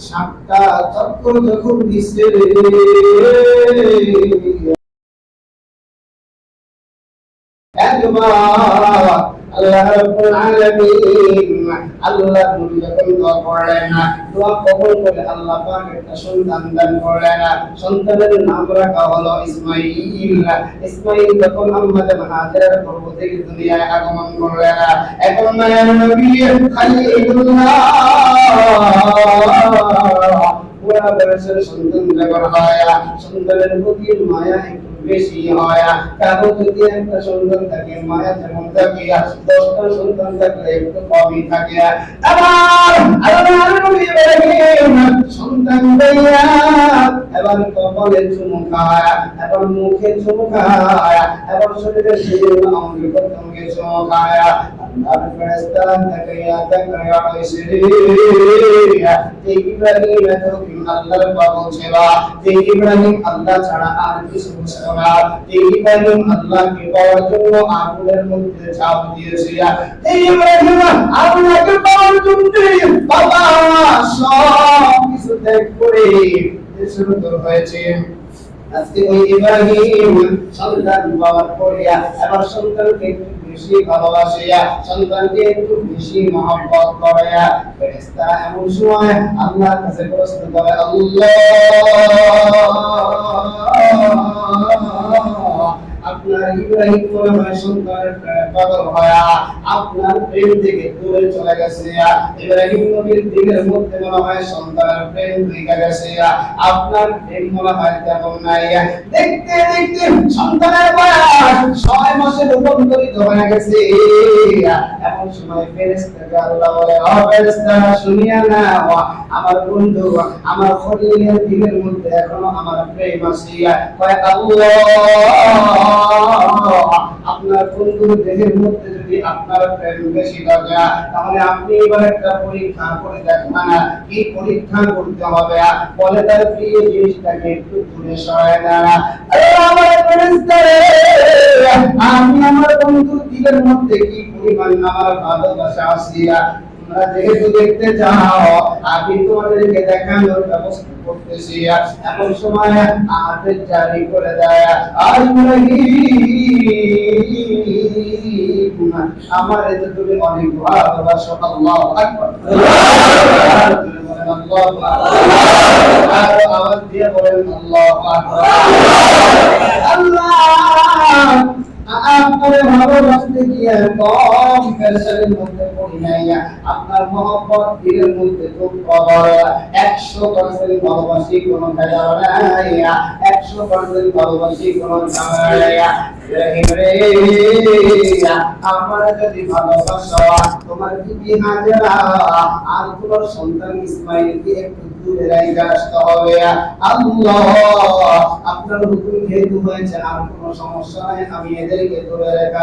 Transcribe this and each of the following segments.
সাতটা চক্র যখন দিছে একবার সন্তান সন্তানের প্রতি মায়া বেশি হয় কারও যদি একটা সন্তান থাকে মায়া যেমন থাকে দশটা সন্তান থাকলে একটু কমই থাকে আবার আল্লাহ নবী ইব্রাহিম সন্তান দিয়া এবার কপালে চুমু খায় এবার মুখে চুমু খায় এবার শরীরের শরীর অঙ্গ প্রত্যঙ্গে চুমু খায় আল্লাহর ফেরেশতা তাকাইয়া তাকাইয়া রয়েছে যে ইব্রাহিম এতদিন আল্লাহর পাগল ছিল ইব্রাহিম আল্লাহ ছাড়া আর কিছু বুঝতো যে ইব্রাহিম আল্লাহকে পাওয়ার জন্য আগুনের মধ্যে ঝাঁপ দিয়েছিল এই ইব্রাহিম আল্লাহকে পাওয়ার জন্য সন্তান বেশি ভালোবাসিয়া, সন্তানকে একটু বেশি মহব্বত করে ফেরেশতা এমন সময় আল্লাহর কাছে প্রশ্ন করে, আল্লাহ! আপনার ইব্রাহিম মনে হয় সন্তানের পাগল হয়া আপনার প্রেম থেকে দূরে চলে গেছে ইব্রাহিম নবীর দিলের মধ্যে মনে হয় সন্তানের প্রেম থেকে গেছে আপনার প্রেম মনে হয় তেমন নাই দেখতে দেখতে সন্তানের বয়স ছয় মাসের রূপান্তরিত হয়ে গেছে এমন সময় ফেরেশতাকে আল্লাহ বলে ও ফেরেশতা শুনিয়া না আমার বন্ধু, আমার খলিলের দিলের মধ্যে এখনও আমার প্রেম আছে। কয় আল্লাহ। আপনার বন্ধুর দেহের মধ্যে যদি আপনার প্রেম বেশি লাগে তাহলে আপনি এবার একটা পরীক্ষা করে দেখান কি পরীক্ষা করতে হবে? বলে তার প্রিয় জিনিসটাকে একটু দূরে সরায় না আমি আমার বন্ধুর দিলের মধ্যে কি পরিমাণ আমার ভালোবাসা আছে? তোমরা যেহেতু দেখতে চাও, আমি তোমাদেরকে দেখানোর ব্যবস্থা করতেছি। এমন সময় আদেশ জারি করে দেয় আমার এতে তুমি অনেক ভালোবাসো, আল্লাহ আকবার। আওয়াজ দিয়ে বলেন, আল্লাহ আল্লাহ আপনার ভালোবাসতে গিয়ে কম ফ্যাশনের মধ্যে আপনার মহব্বত, দিলের মধ্যে খুব প্রবল একশো ভালোবাসি একশো ভালোবাসি ঝামেলা সন্তান হবে। আপনার হুকুম যেহেতু হয়েছে, আর কোনো সমস্যা নাই, আমি এদেরকে দূরে রেখে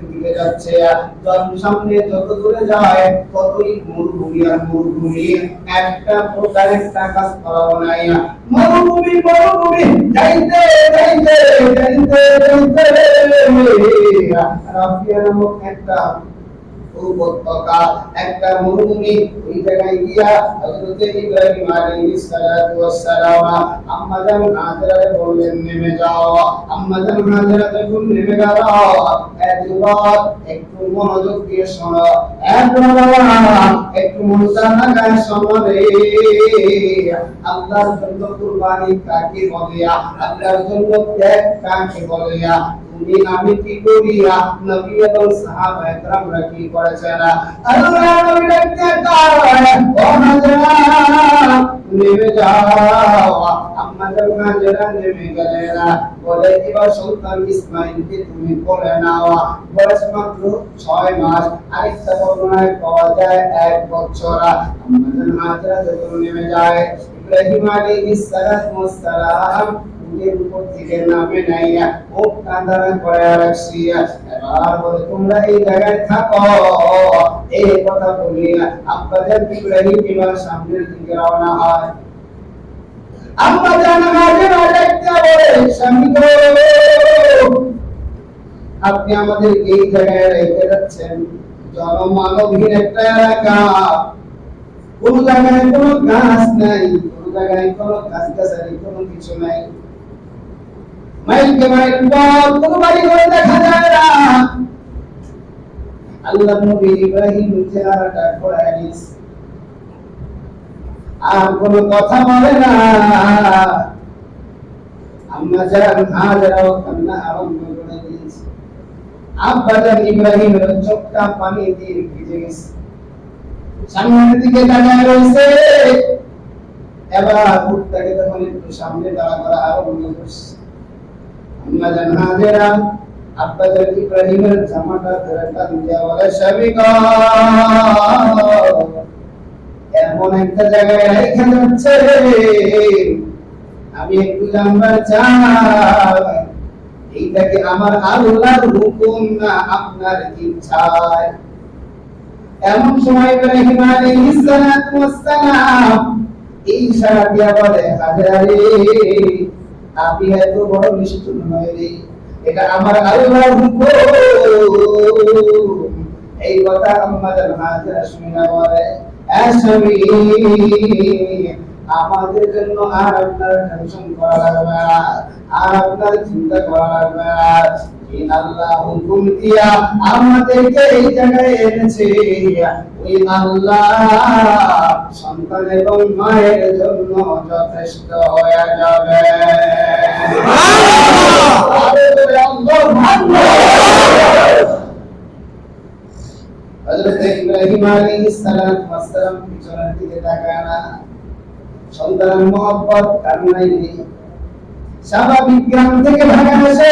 দিকে যাচ্ছে। যত সামনে যত দূরে যায়, ততই মরুভূমি আর মরুভূমি। একটা প্রকারের টাকা পাওয়া নাই। মরুভূমি মরুভূমি, যাইতে যাইতে যাইতে যাইতে। রাফিয়া নামক একটা উপত্যকা একটা মরুভূমি ওই জায়গায় গিয়া হযরত ইব্রাহিম আলাইহিস সালাতু হাজরাকে বললেন, নেমে যাও। নেমে একটু মনোযোগ দিয়ে শোনো। একবার একটু মনটা শোনো রে আল্লাহর জন্য কুরবানি কাকে বলে? আল্লাহর জন্য ত্যাগ কাকে বলে? আমি কি করি? নবী এবং সাহাবা একরামরা কি করেছেন আল্লাহ নবী ডাকতে নেমে যাও। আম্মা যখন নেমে গেলেন বলে এবার সুলতান ইসমাইলকে তুমি করে নাও। বয়স মাত্র ছয় মাস। আরেকটা বর্ণনায় পাওয়া যায় এক বছর। যখন হাজরা যখন নেমে যায়, ইব্রাহিম আলাইহিস সালাম আপনি আমাদের এই জায়গায় রেখে যাচ্ছেন। জনমানবহীন একটা এলাকা। কোন জায়গায় কোনো গাছ নাই, কোন জায়গায় কোনো গাছ গাছালি কোনো কিছু নাই। ইব্রাহিমের চোখটা পানি দিয়ে ভিজে গেছে। সামনের দিকে রয়েছে। এবার তখন একটু সামনে দাঁড়া করা আরম্ভ করছে। আম্মা হাজেরা এমন একটা জায়গায় আমার আল্লাহর হুকুম না আপনার ইচ্ছায়? এমন সময় ইব্রাহিম আলাইহিস সালাম এই ইশারা দিয়া বলে হাজরা এত বড় নয় এটা আমার এই কথা আমাদের মাঝে শুনে বলে আসামি আমাদের জন্য আর আপনার টেনশন করা লাগবে আর আপনার চিন্তা করা লাগবে আমাদেরকে এই জায়গায় এনেছে। সন্তান এবং মায়ের জন্য যথেষ্ট হয়ে যাবে। স্বাভাবিক জ্ঞান থেকে ঢাকা এসে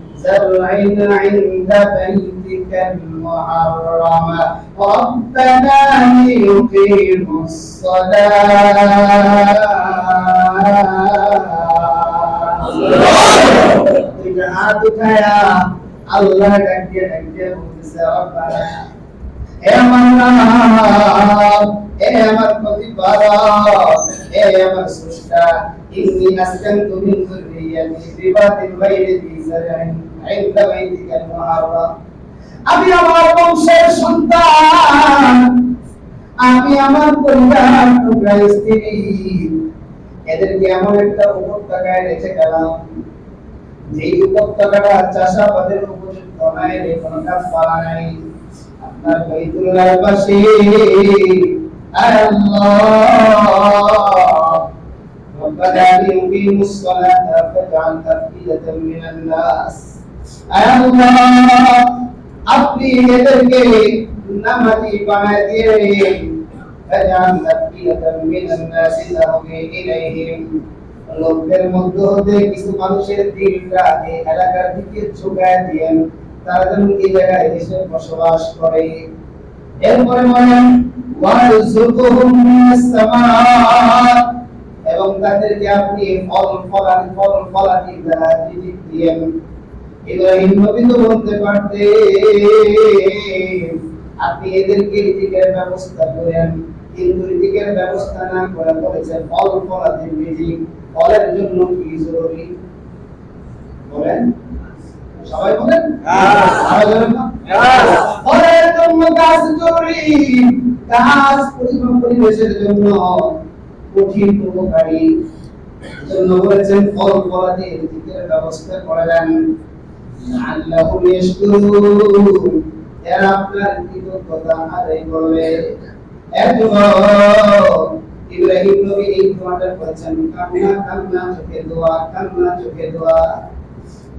زرع عند بيتك المحرم ربنا ليقيموا الصلاة হাত উঠায়া আল্লাহ ডাকিয়ে ডাকিয়ে বলতেছে রব্বানা হে আমার নাম হে আমার প্রতিপালক হে আমার স্রষ্টা ইন্নি আসকানতু মিন যুররিয়াতি বিবাতিন গায়রি যি জার'ইন ইনদা বাইতিকাল মুহাররাম আমি আমার বংশের সন্তান আমি আমার পরিবার টুকরা স্ত্রী এদেরকে এমন একটা উপত্যকায় রেখে গেলাম যে উপত্যকাটা চাষাবাদের উপযুক্ত নাই রে কোনো গাছপালা নাই আপনার বাইতুল্লাহর পাশে আয় আল্লাহ ربنا ليقيموا الصلاة فاجعل أفئدة من الناس আয় আল্লাহ আপনি এদেরকে নামাজি বানায় দিয়ে লোকদের মধ্য হতে কিছু মানুষের দিনটা এই এলাকার দিকে ঝুঁকায় দিয়েন। তারা যেন এই জায়গায় এসে বসবাস করে। এরপরে মানে এবং তাদেরকে আপনি ফল ফলানি ফল ফলানি দ্বারা দিয়েন। ইব্রাহিম নবী তো বলতে পারতে আপনি এদেরকে রিজিকের ব্যবস্থা করেন কিন্তু রিজিকের ব্যবস্থা না করে বলেছে ফল ফলানি রিজিক। ফলের জন্য কি জরুরি? বলেন। সবাই বলেন? হ্যাঁ। সবাই বলেন হ্যাঁ। ফলের জন্য গাছ জরুরি গাছ পরিবেশের জন্য কঠিন উপকারী। জন্য বলেছেন ফল ফলাদি রিজিকের ব্যবস্থা করেন আল্লাহুম ইয়াশকুরুন আপনার কৃতজ্ঞতা আদায় করবে। ইব্রাহিম নবী এই দোয়াটা চোখে দোয়া চোখে দোয়া।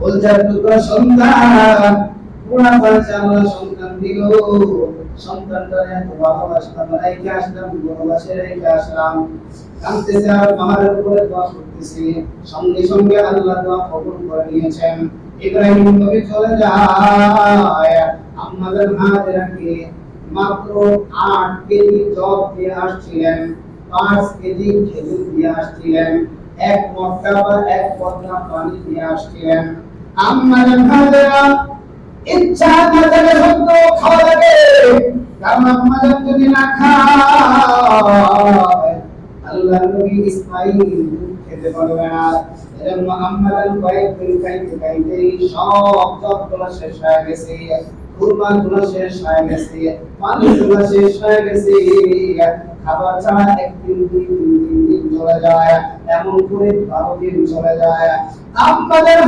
বলছেন টুকরা সন্তান পুরা আল্লাহ সন্তান দিল সন্তানটা এত ভালোবাসতাম রেখে আসলাম ভালোবাসে রেখে আসলাম। কাঁদতেছে আর পাহাড়ের উপরে দোয়া করতেছি। সঙ্গে সঙ্গে আল্লাহ দোয়া কবুল করে নিয়েছেন। ইব্রাহিম নবী চলে যায় আমাদের হাজরাকে মাত্র আট কেজি জব দিয়ে আসছিলেন। পাঁচ কেজি খেজুর দিয়ে আসছিলেন। এক মটকা বা এক পদ্মা পানি দিয়ে আসছিলেন। আমাদের হাজরা ইচ্ছা না থাকে সত্য খাওয়া কারণ আমাদের যদি না খায় আল্লাহ নবী ইসমাইল খেতে পারবে না। এমন করে বারো চলে যায়। আমাদের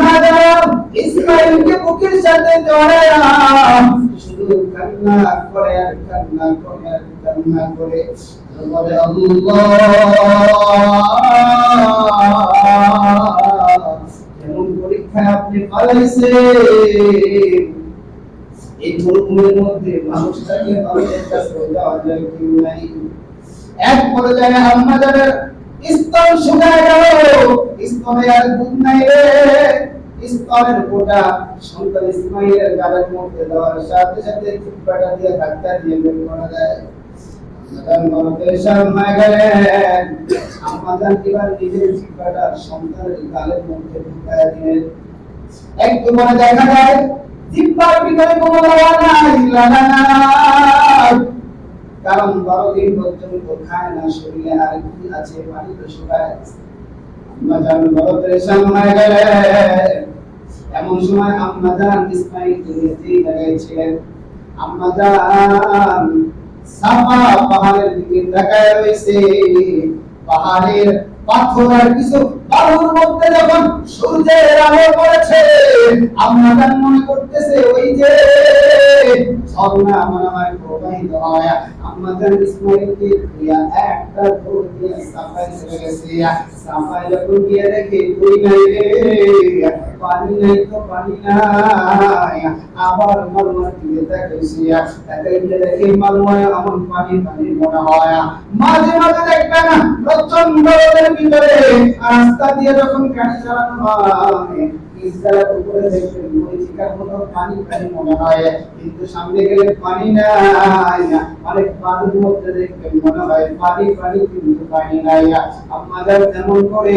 শুধু কান্না করে আর কান্না করে আর কান্না করে। বলে এমন পরীক্ষায় আপনি পালাইছে এই মরুভূমির মধ্যে মানুষটাকে মানুষের কাছে যাওয়া যায় কেউ নাই। এক পর্যায়ে আমাদের স্তন শুকায় গেল। স্তনে আর দুধ নাই রে। স্তনের গোটা সন্তান ইসমাইলের গালের মধ্যে দেওয়ার সাথে সাথে চিপ্পাটা দিয়ে ধাক্কা দিয়ে বের করা যায়। একটু মনে দেখা পর্যন্ত খায় না শরীরে আর কি আছে পানি হয়ে এমন সময় আম্মা জান ইসমাইল দুনিয়াতেই লাগাইছিলেন আম্মা জান সাফা পাহাড়ের দিকে তাকায় রয়েছে পাহাড়ের পাথর আর কিছু বালুর মধ্যে যখন সূর্যের আলো পড়েছে, আমরা মনে করতেছে, ওই যে ঝর্ণা আমার আমার প্রবাহিত হয়। আমাদের ইসমাইলকে দিয়া একটা দিয়ে সাফাই চলে গেছে। সাফাই যখন গিয়ে দেখে, কই নাই রে? পানি নাই তো পানি নাই। আবার মালমা দিয়ে দেখেছি দেখে দেখে মালমায় আমার পানি পানি মনে হয়। মাঝে মাঝে দেখবেন প্রচণ্ড ভিতরে রাস্তা দিয়ে যখন গাড়ি চালানো হয় ইসরায়েল উপরে দেখবেন মরিচিকার মতো পানি পানি মনে হয়, কিন্তু সামনে গেলে পানি নাই। না অনেক পানির মধ্যে দেখবেন মনে হয়, পানি পানি, কিন্তু পানি নাই। আমাদের তেমন করে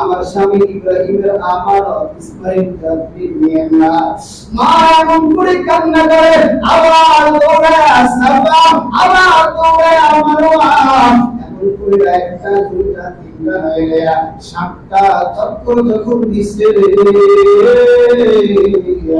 আমার স্বামী ইব্রাহিমের আমার মা এমন করে কান্না করে, আবার দৌড়ায় সাবা আবার দৌড়ায় আমার একটা, দুইটা, তিনটা হয়ে সাতটা চক্র যখন দিছে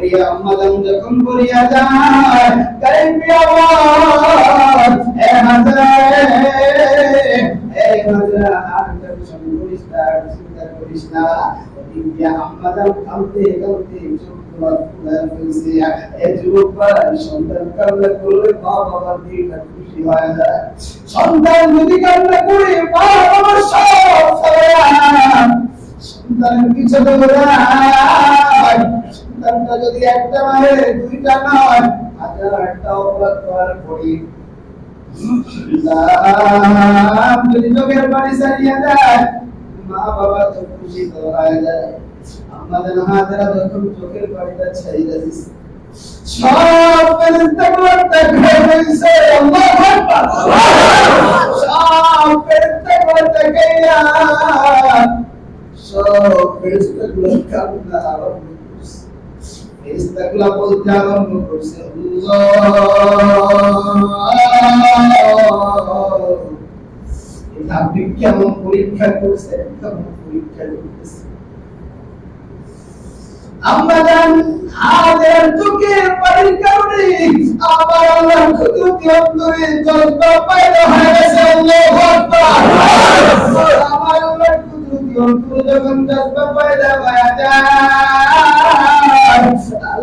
পরিয়া আম্মাদাম যখন বলিয়া যায়, তাই আমার এ হাজারে এ হাজারা আর টেনশন করিস না, চিন্তা করিস না। ওদিক দিয়ে আম্মাদাম কাঁদতে কাঁদতে চোখ তোলা তোলা ফেলছে। এ যুবক ভাই, সন্তান যদি কান্না করে, মা বাবার পিছনে দৌড়ায় যদি একটা মারে, দুইটা নয় হাজার একটা অপরাধ করার পরে যদি চোখের পানি ছাড়িয়ে দেয় মা বাবা তো খুশি হয়ে যায়। আমাদের হাতেরা যখন চোখের পানিটা ছাড়িয়ে দিচ্ছে সব ফেরেশতাগুলো দেখে বলছে আল্লাহু আকবার। সব ফেরেশতাগুলো দেখে সব ফেরেশতাগুলো কান্না আরম্ভ করছে ফেরেশতাগুলো বলতে আরম্ভ করছে আপনি কেমন পরীক্ষা করছেন কেমন পরীক্ষা করতেছেন আমরা জান আমাদের চোখের পানির কারণে আবার আল্লাহ কুদরতি অন্তরে জজ্বা পয়দা হয়ে গেছে আল্লাহু আকবার আমার আল্লাহ কুদরতি অন্তরে যখন জজ্বা পয়দা হয়ে যায়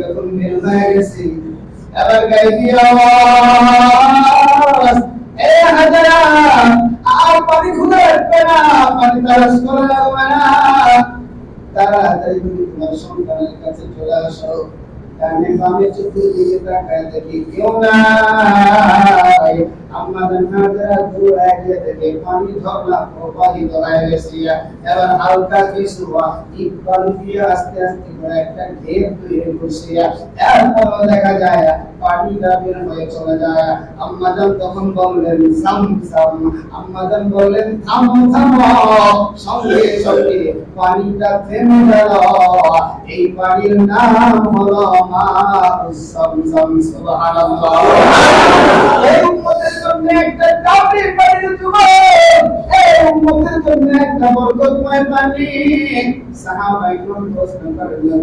যখন বের হয়ে গেছি এবার গাইবি আওয়াজ এ হাজারা আর পানি খুলে না পানি তারাস করে রাখবে না তাড়াতাড়ি তুমি তোমার সন্তানের কাছে চলে আসো। ডানে বামে চতুর্দিকে তাকায় দেখি কেউ নাই আমাদের দৌড়ায় গিয়ে দেখে পানি ঝর্ণা প্রবাহিত হয়ে দেখা যায় পানিটা বের হয়ে চলে যায়। আম্মাজান তখন বললেন, সাম সাম। আম্মাজান বললেন, থাম থাম। সঙ্গে সঙ্গে পানিটা থেমে গেল। এই পানির নাম হলো মা সাম সাম সুবহানাল্লাহ। এই উম্মতের জন্য একটা কাপড়ের পানির যুবক এই উম্মতের জন্য একটা বরকতময় পানি সাহাবাই কোন প্রশ্ন করলেন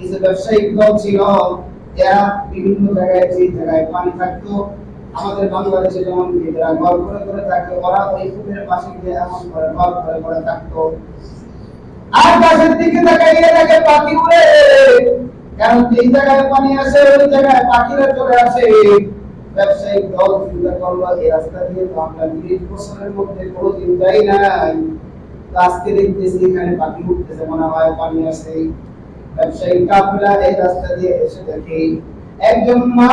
কিছু ব্যবসায়িক দল ছিল এরা বিভিন্ন জায়গায়, যে জায়গায় পানি থাকতো, আমাদের বাংলাদেশে যেমন এরা ঘর করে করে থাকতো, ওরা ওই কূপের পাশে গিয়ে এমন করে ঘর করে করে থাকতো। আকাশের দিকে তাকাইয়ে দেখে পাখি উড়ে। কারণ যেই জায়গায় পানি আসে ওই জায়গায় পাখিরা চলে আসে। ব্যবসায়িক দল চিন্তা করল, এই রাস্তা দিয়ে তো আমরা তিরিশ বছরের মধ্যে কোনোদিন যাই নাই। আজকে দেখতেছি এখানে পাখি উঠতেছে মনে হয় পানি আসে ব্যবসায়িক কাফেলা এই রাস্তা দিয়ে এসে দেখে একজন মা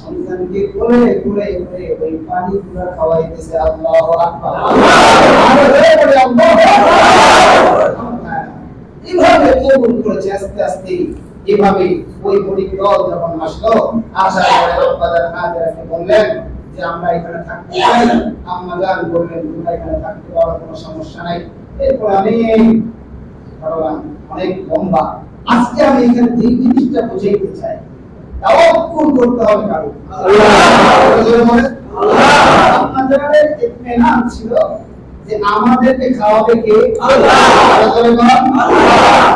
সন্তানকে কোলে কোলে করে ওই পানি পুরা খাওয়াইতেছে আল্লাহু এইভাবে কবুল করেছে, আস্তে আস্তে এভাবে ওই গরিব দল যখন আসলো আসার পরে রব্বাদার হাজারাকে বললেন যে, আমরা এখানে থাকতে চাই, আম্মা বললেন, তোমরা এখানে থাকতে পারো, কোনো সমস্যা নাই। এরপর আমি অনেক লম্বা। আজকে আমি এখানে যে জিনিসটা বুঝাইতে চাই তাওয়াক্কুল করতে হবে কারও। আমাদের ইতমিনান ছিল যে আমাদেরকে খাওয়াবে কে? আল্লাহ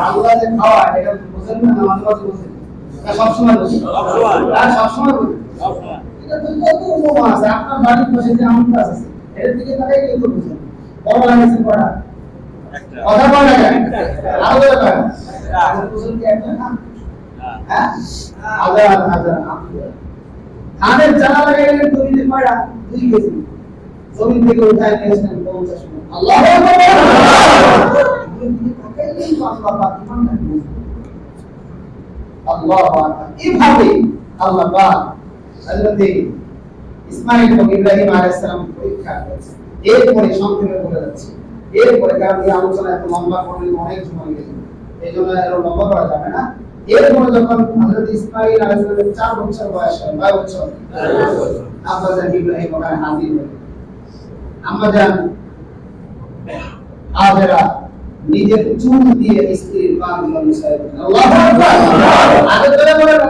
আল্লাহ যে খাওয়ায়, এটা বুঝেন না নামাজ মাঝে বুঝেন। সবসময় বুঝেন সবসময় বুঝেন এটা তো কত উপমা আছে, আপনার বাড়ির পাশে যে আম গাছ আছে, এর দিকে তাকাই কিন্তু বুঝেন বড় লাগছে পড়া কথা বলা আরও বলে না জমিতে কয়টা দুই কেজি থেকে উঠায় নিয়ে আসলেন পঞ্চাশ। আল্লাহু এভাবে আল্লাহ পাক এবং ইব্রাহিম আলাইহিস সালাম পরীক্ষা করেছে এরপরে সংক্ষেপে বলে যাচ্ছে। এরপরে কারণ এই আলোচনা, এত লম্বা করলে অনেক সময় লেগে এই জন্য এর লম্বা করা যাবে না। এরপরে যখন হযরত ইসমাঈল আলাইহিস সালামের চার বছর বয়স হয়, কয় বছর? আব্বাজান ইব্রাহিম ওখানে হাজির হলেন। আমাদের হাজেরা নিজের চুল দিয়ে স্ত্রীর মিশাই দিলেন আল্লাহু আকবার! আগে করে বলেন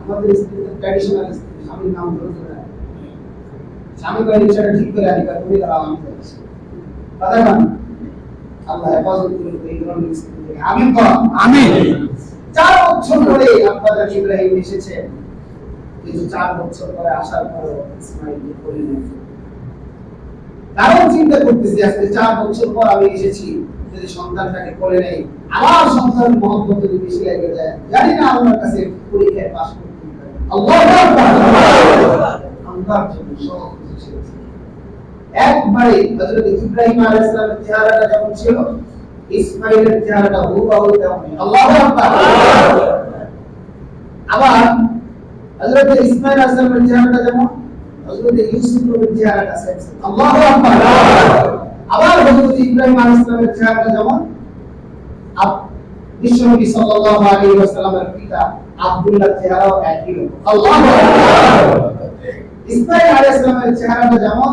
আমাদের স্ত্রী ট্র্যাডিশনাল স্ত্রী, স্বামীর নাম ধরে ধরে স্বামী কয় ঠিক করে আনি দাঁড়াও, আমি কথা না আল্লাহ হেফাজত করুন এই ধরনের স্ত্রী থেকে। আমিন কর আমিন। চার বছর পরে আব্বাজান ইব্রাহিম এসেছে। কিন্তু চার বছর পরে আসার পর ইসমাইল করে কারণ চিন্তা করতেছি আজকে। চার বছর পর আমি এসেছি। যদি সন্তানটাকে করে নেই আমার সন্তান মহব্বত যদি বেশি লেগে যায় জানি না আমার কাছে পরীক্ষায় পাশ করতে পারে। আল্লাহু আল্লাহর জন্য। একবারে হযরত ইব্রাহিম আলাইহিস সালামের চেহারাটা যেমন ছিল, ইসমাইলের চেহারাটা হুবহু তেমনই। আল্লাহু আকবার। আবার হযরত ইসমাইল আলাইহিস সালামের চেহারাটা যেমন, হযরত ইউসুফ নবীর চেহারাটা সেম আল্লাহু আকবার। আবার হযরত ইব্রাহিম আলাইহিস সালামের চেহারাটা যেমন বিশ্বনবী সাল্লাল্লাহু আলাইহি ওয়াসাল্লামের পিতা আব্দুল্লাহ চেহারাও একই রকম। আল্লাহু আকবার। ইসমাইল আলাইহিস সালামের চেহারাটা যেমন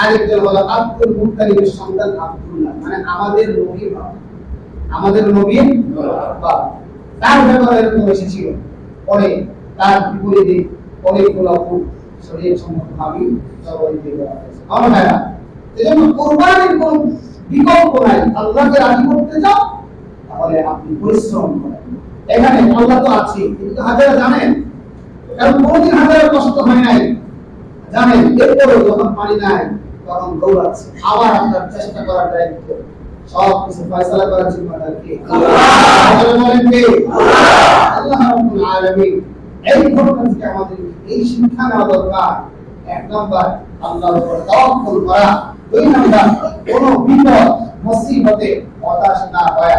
আরেকজন হলো আব্দুল মুত্তালিবের সন্তান আব্দুল্লাহ। মানে আমাদের নবীর আমাদের নবীর বাবা। তার ব্যাপারে এরকম এসেছিল পরে তার বিপরীতে অনেকগুলো ফুল শরীর জবাই দিয়ে দেওয়া হয়েছে। আমার ভাইরা, এজন্য কোরবানির কোন বিকল্প নাই। আল্লাহকে রাজি করতে চাও, তাহলে আপনি পরিশ্রম করেন। এখানে আল্লাহ তো আছে কিন্তু হাজারা জানেন? কারণ কোনদিন হাজারা কষ্ট হয় নাই। জানেন যখন পানি নাই, তখন দৌড়াচ্ছে। আবার আপনার চেষ্টা করার দায়িত্ব। সব কিছু ফয়সালা করার জিম্মাদার কে? আল্লাহ। রাব্বুল এই ঘটনা আমাদের এই শিক্ষা নেওয়া দরকার। এক আল্লাহর উপর করা। দুই বিপদ, মুসিবতে হতাশ না হওয়া।